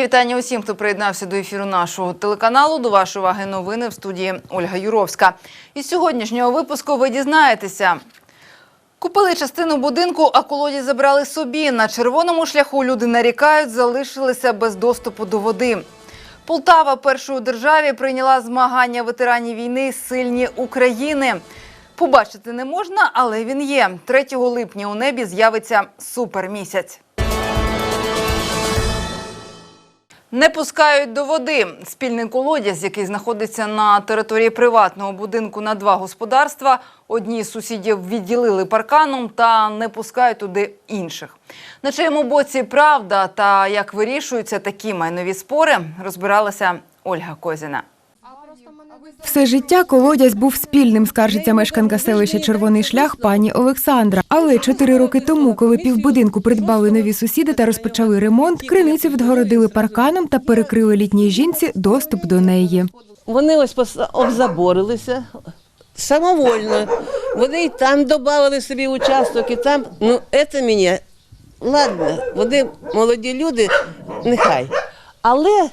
Мої вітання усім, хто приєднався до ефіру нашого телеканалу. До вашої уваги новини в студії Ольга Юровська. Із сьогоднішнього випуску ви дізнаєтеся. Купили частину будинку, а колоді забрали собі. На червоному шляху люди нарікають, залишилися без доступу до води. Полтава першою державі прийняла змагання ветеранів війни Сильні України. Побачити не можна, але він є. 3 липня у небі з'явиться супермісяць. Не пускають до води. Спільний колодязь, який знаходиться на території приватного будинку на два господарства. Одні з сусідів відділили парканом та не пускають туди інших. На чиєму боці правда та як вирішуються такі майнові спори, розбиралася Ольга Козіна. Все життя колодязь був спільним, скаржиться мешканка селища Червоний шлях пані Олександра. Але чотири роки тому, коли півбудинку придбали нові сусіди та розпочали ремонт, криницю відгородили парканом та перекрили літній жінці доступ до неї. Вони ось обзаборилися самовольно. Вони і там додали собі участок, і там. Ну, це мені. Ладно, вони молоді люди, нехай. Але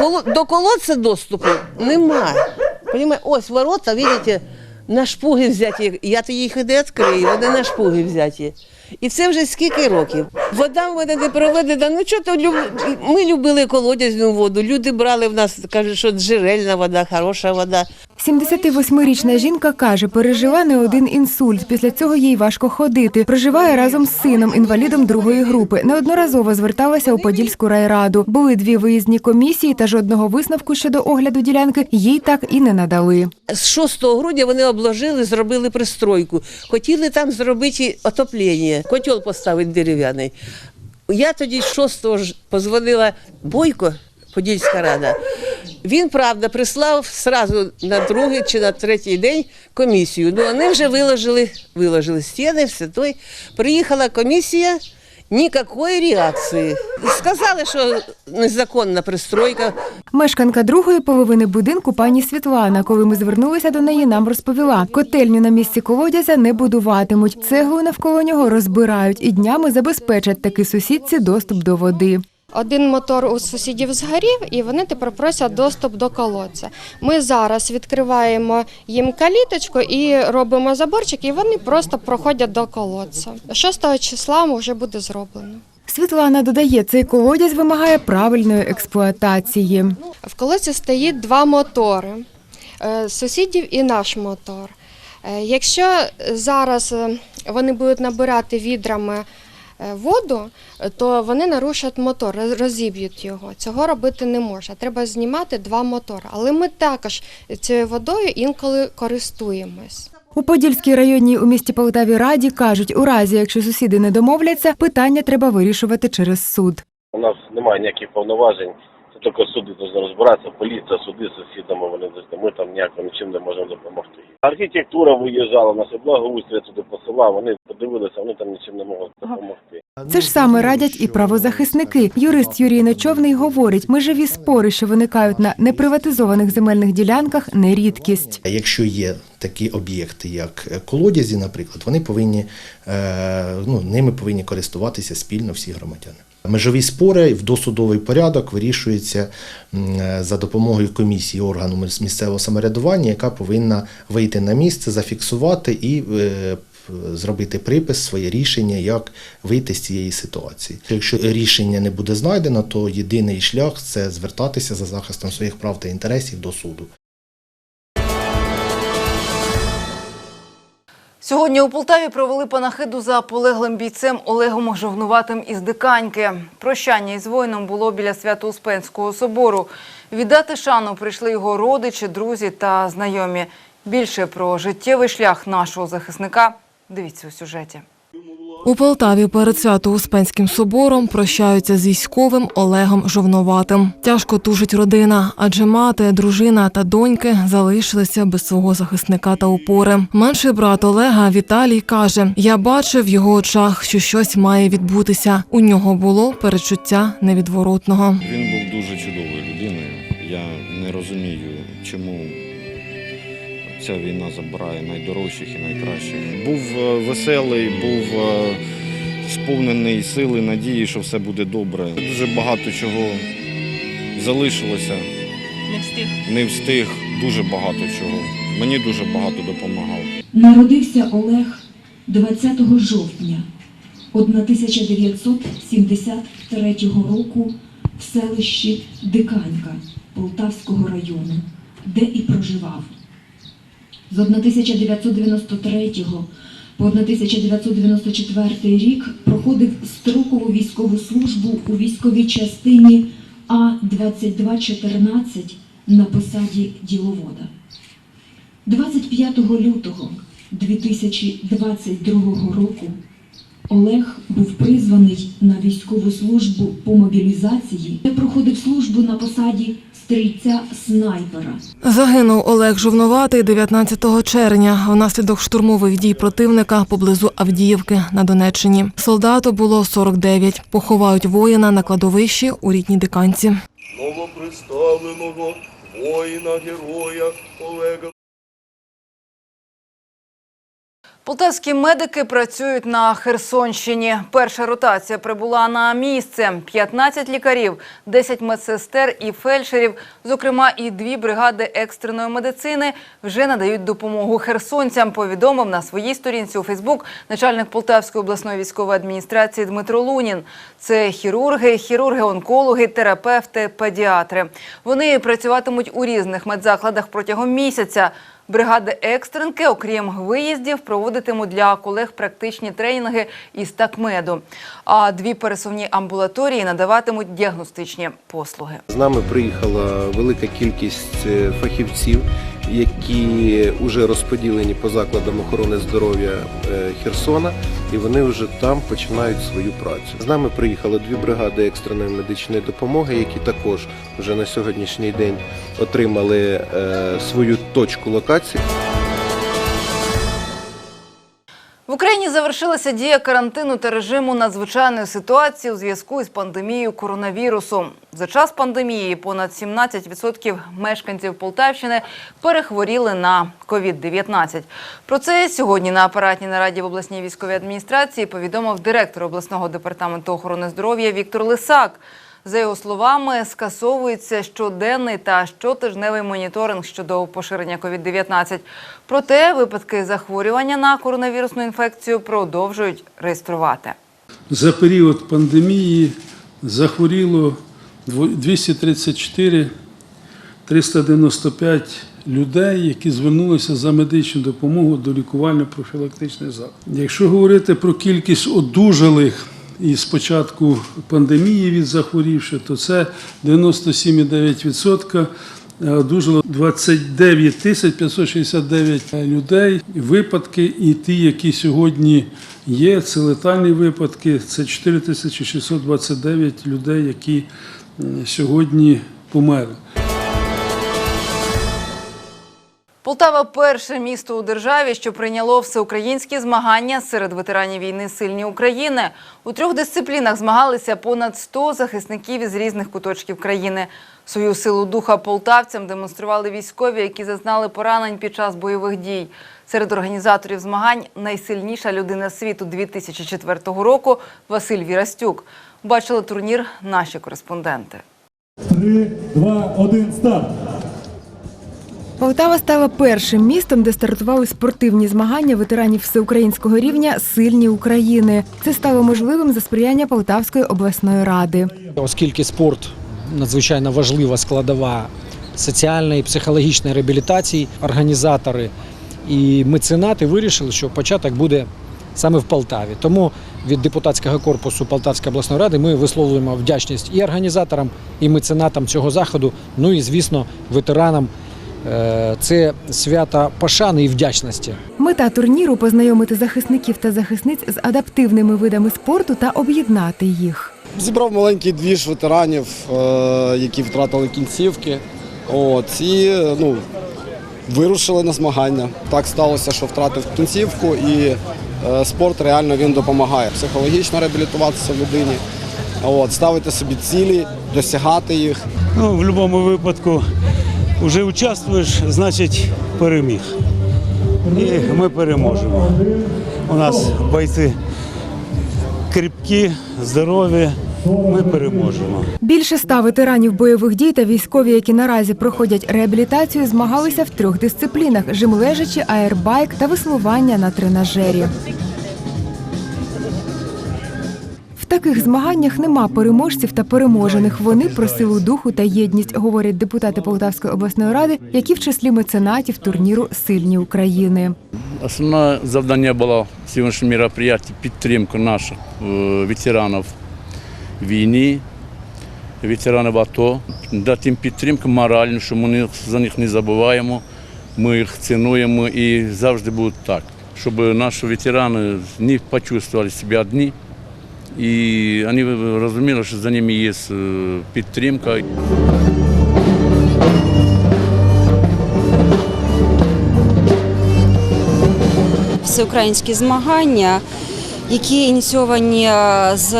коло- до колодця доступу немає. Понимає? ось ворота, бачите, на шпуги взяті. Я то їх іде відкрию, вони на шпуги взяті. І це вже скільки років. Вода в мене не проведена. Ну чого то люб... ми любили колодязну воду. Люди брали в нас, кажуть, що джерельна вода, хороша вода. 78-річна жінка каже, пережила не один інсульт. Після цього їй важко ходити. Проживає разом з сином, інвалідом другої групи. Неодноразово зверталася у Подільську райраду. Були дві виїзні комісії та жодного висновку щодо огляду ділянки їй так і не надали. З 6 грудня вони обложили, зробили пристройку. Хотіли там зробити отоплення, котел поставити дерев'яний. Я тоді 6 ж позвонила Бойко, Подільська рада. Він, правда, прислав сразу на другий чи на третій день комісію. Ну, вони вже виложили, виложили стіни, все той. Приїхала комісія, ніякої реакції. Сказали, що незаконна пристройка. Мешканка другої половини будинку пані Світлана, коли ми звернулися до неї, нам розповіла, котельню на місці колодязя не будуватимуть. Цеглу навколо нього розбирають і днями забезпечать таки сусідці доступ до води. Один мотор у сусідів згорів, і вони тепер просять доступ до колодця. Ми зараз відкриваємо їм каліточку і робимо заборчик, і вони просто проходять до колодця. 6 числа вже буде зроблено. Світлана додає, цей колодязь вимагає правильної експлуатації. В колодці стоїть два мотори е, сусідів і наш мотор. Е, Якщо зараз е, вони будуть набирати відрами воду, е, то вони нарушать мотор, розіб'ють його. Цього робити не можна. Треба знімати два мотори. Але ми також цією водою інколи користуємось. У Подільській районній у місті Полтаві раді кажуть, у разі якщо сусіди не домовляться, питання треба вирішувати через суд. У нас немає ніяких повноважень. Це тільки суди повинні розбиратися, поліція, суди з сусідами, вони завжди. Ми там ніяко нічим не можемо допомогти. Архітектура виїжджала, нас і благоустрій туди посилав, вони подивилися, вони там нічим не можуть допомогти. Це ж саме радять і правозахисники. Юрист Юрій Нечовний говорить, межові спори, що виникають на неприватизованих земельних ділянках, не рідкість. Якщо є такі об'єкти, як колодязі, наприклад, вони повинні е, ну, ними повинні користуватися спільно всі громадяни. Межові спори в досудовий порядок вирішуються е, за допомогою комісії органу місцевого самоврядування, яка повинна вийти на місце, зафіксувати і е, зробити припис, своє рішення, як вийти з цієї ситуації. Якщо рішення не буде знайдено, то єдиний шлях це звертатися за захистом своїх прав та інтересів до суду. Сьогодні у Полтаві провели панахиду за полеглим бійцем Олегом Жовнуватим із Диканьки. Прощання із воїном було біля Свято-Успенського собору. Віддати шану прийшли його родичі, друзі та знайомі. Більше про життєвий шлях нашого захисника дивіться у сюжеті. У Полтаві перед Свято-Успенським собором прощаються з військовим Олегом Жовноватим. Тяжко тужить родина, адже мати, дружина та доньки залишилися без свого захисника та опори. Менший брат Олега Віталій каже: Я бачив в його очах, що щось має відбутися. У нього було перечуття невідворотного. Він був дуже чудовою ця війна забирає найдорожчих і найкращих. Був е, веселий, був е, сповнений сили, надії, що все буде добре. Дуже багато чого залишилося. Не встиг. Не встиг дуже багато чого. Мені дуже багато допомагав. Народився Олег 20 жовтня 1973 року в селищі Диканька Полтавського району, де і проживав. З 1993 по 1994 рік проходив строкову військову службу у військовій частині А-2214 на посаді діловода. 25 лютого 2022 року Олег був призваний на військову службу по мобілізації, де проходив службу на посаді стрільця снайпера. Загинув Олег Жовноватий 19 червня внаслідок штурмових дій противника поблизу Авдіївки на Донеччині. Солдату було 49. Поховають воїна на кладовищі у рідній диканці. новоприставленого воїна-героя Олега Полтавські медики працюють на Херсонщині. Перша ротація прибула на місце. 15 лікарів, 10 медсестер і фельдшерів, зокрема і дві бригади екстреної медицини, вже надають допомогу херсонцям. Повідомив на своїй сторінці у Фейсбук начальник Полтавської обласної військової адміністрації Дмитро Лунін. Це хірурги, хірурги-онкологи, терапевти, педіатри. Вони працюватимуть у різних медзакладах протягом місяця. Бригади екстренки, окрім виїздів, проводитимуть для колег практичні тренінги із такмеду. А дві пересувні амбулаторії надаватимуть діагностичні послуги. З нами приїхала велика кількість е, фахівців, які вже розподілені по закладам охорони здоров'я е, Херсона, і вони вже там починають свою працю. З нами приїхали дві бригади екстреної медичної допомоги, які також вже на сьогоднішній день отримали е, свою точку локації. Україні завершилася дія карантину та режиму надзвичайної ситуації у зв'язку із пандемією коронавірусу. За час пандемії понад 17% мешканців Полтавщини перехворіли на COVID-19. Про це сьогодні на апаратній нараді в обласній військовій адміністрації повідомив директор обласного департаменту охорони здоров'я Віктор Лисак. За його словами, скасовується щоденний та щотижневий моніторинг щодо поширення COVID-19. Проте випадки захворювання на коронавірусну інфекцію продовжують реєструвати. За період пандемії захворіло дво- 234 395 людей, які звернулися за медичну допомогу до лікувально-профілактичних закладів. Якщо говорити про кількість одужалих із початку пандемії від захворівших, то це 97,9%. Е, Одужало 29 тисяч 569 людей. Випадки і ті, які сьогодні є, це летальні випадки, це 4 тисячі 629 людей, які е, сьогодні померли. Полтава перше місто у державі, що прийняло всеукраїнські змагання серед ветеранів війни Сильні України. У трьох дисциплінах змагалися понад 100 захисників із різних куточків країни. Свою силу духа полтавцям демонстрували військові, які зазнали поранень під час бойових дій. Серед організаторів змагань найсильніша людина світу 2004 року Василь Вірастюк. Бачили турнір наші кореспонденти. Три, два, один, старт. Полтава стала першим містом, де стартували спортивні змагання ветеранів всеукраїнського рівня Сильні України. Це стало можливим за сприяння Полтавської обласної ради. Оскільки спорт надзвичайно важлива складова соціальної і психологічної реабілітації, організатори і меценати вирішили, що початок буде саме в Полтаві. Тому від депутатського корпусу Полтавської обласної ради ми висловлюємо вдячність і організаторам, і меценатам цього заходу, ну і звісно, ветеранам. Е, Це свята пошани і вдячності. Мета турніру познайомити захисників та захисниць з адаптивними видами спорту та об'єднати їх. Зібрав маленький двіж ветеранів, е, які втратили кінцівки. От, і ну, вирушили на змагання. Так сталося, що втратив кінцівку, і е, спорт реально він допомагає психологічно реабілітуватися людині, от, ставити собі цілі, досягати їх. Ну, в будь-якому випадку вже участвуєш, значить переміг. І ми переможемо. У нас бойці кріпкі, здорові, ми переможемо. Більше ста ветеранів бойових дій та військові, які наразі проходять реабілітацію, змагалися в трьох дисциплінах: жимлежачі, аербайк та веслування на тренажері. Таких змаганнях нема переможців та переможених. Вони про силу духу та єдність, говорять депутати Полтавської обласної ради, які в числі меценатів турніру Сильні України. Основне завдання було сьогоднішнього мероприятия підтримка наших е, ветеранів війни, ветеранів АТО, дати їм підтримку моральну, що ми за них не забуваємо, ми їх цінуємо і завжди буде так, щоб наші ветерани не почувствовали себе одні. І вони розуміли, що за ними є е, підтримка. всеукраїнські змагання, які ініційовані е, з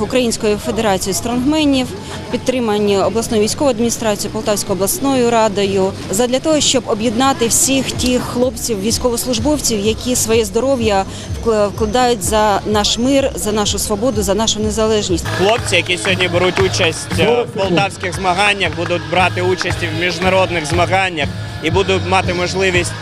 Українською федерацією стронгменів, підтримані обласною військовою адміністрацією, Полтавською обласною радою, задля того, щоб об'єднати всіх тих хлопців, військовослужбовців, які своє здоров'я вкла- вкладають за наш мир, за нашу свободу, за нашу незалежність. Хлопці, які сьогодні беруть участь е, в полтавських змаганнях, будуть брати участь в міжнародних змаганнях і будуть мати можливість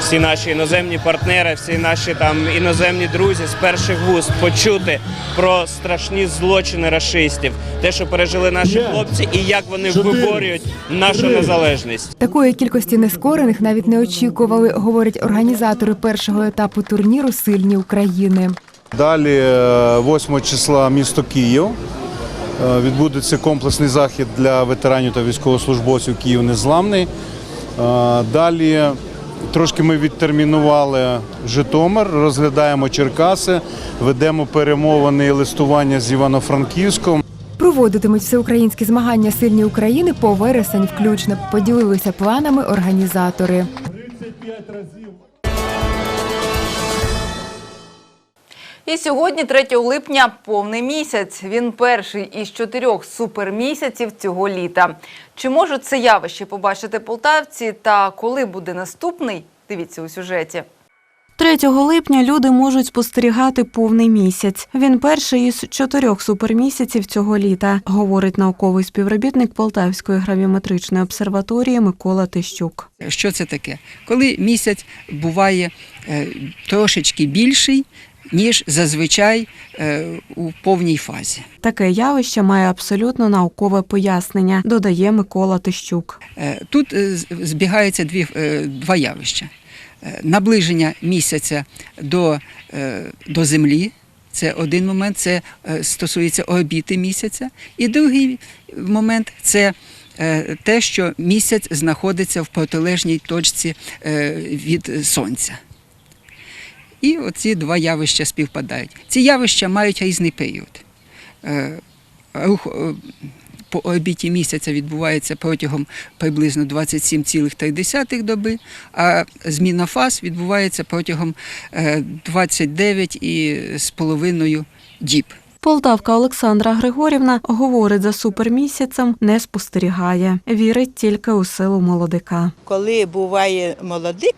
всі наші іноземні партнери, всі наші там іноземні друзі з перших вуст почути про страшні злочини рашистів, те, що пережили наші хлопці, і як вони виборюють нашу незалежність. Такої кількості нескорених навіть не очікували, говорять організатори першого етапу турніру Сильні України. Далі, е, 8 числа, місто Київ. Е, Відбудеться комплексний захід для ветеранів та військовослужбовців Київ Незламний. Е, Далі трошки ми відтермінували Житомир, розглядаємо Черкаси, ведемо перемовини і листування з Івано-Франківськом. Проводитимуть всеукраїнські змагання Сильні України по вересень включно. Поділилися планами організатори. І сьогодні, 3 липня, повний місяць. Він перший із чотирьох супермісяців цього літа. Чи можуть це явище побачити полтавці та коли буде наступний? Дивіться у сюжеті. 3 липня люди можуть спостерігати повний місяць. Він перший із чотирьох супермісяців цього літа, говорить науковий співробітник Полтавської гравіметричної обсерваторії Микола Тищук. Що це таке? Коли місяць буває е, трошечки більший, ніж зазвичай е, у повній фазі. Таке явище має абсолютно наукове пояснення, додає Микола Тищук. Е, Тут е, збігаються дві, два явища: наближення місяця до, до Землі. Це один момент, це стосується орбіти місяця. І другий момент це те, що місяць знаходиться в протилежній точці від Сонця. І оці два явища співпадають. Ці явища мають різний період. Е, Рух е, по орбіті місяця відбувається протягом приблизно 27,3 доби, а зміна фаз відбувається протягом е, 29,5 діб. Полтавка Олександра Григорівна говорить за супермісяцем, не спостерігає. Вірить тільки у силу молодика. Коли буває молодик,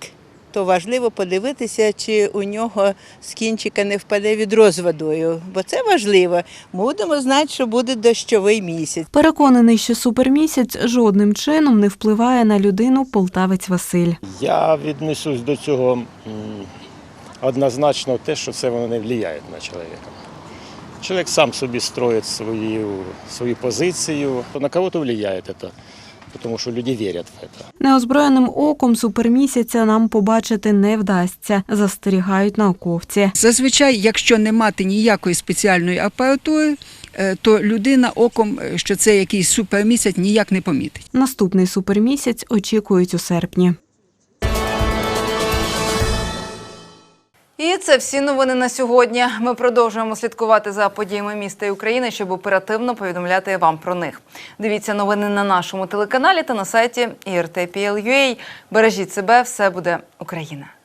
то важливо подивитися, чи у нього з кінчика не впаде відро з водою, бо це важливо. Будемо знати, що буде дощовий місяць. Переконаний, що супермісяць жодним чином не впливає на людину полтавець Василь. Я віднесусь до цього однозначно те, що це воно не впливає на чоловіка. Чоловік сам собі строїть свою, свою позицію. На кого-то впливає це, тому що люди вірять в це. Неозброєним оком супермісяця нам побачити не вдасться, застерігають науковці. Зазвичай, якщо не мати ніякої спеціальної апаратури, е, то людина оком, е, що це якийсь супермісяць, ніяк не помітить. Наступний супермісяць очікують у серпні. І це всі новини на сьогодні. Ми продовжуємо слідкувати за подіями міста і України, щоб оперативно повідомляти вам про них. Дивіться новини на нашому телеканалі та на сайті IRT.PL.UA. Бережіть себе, все буде Україна.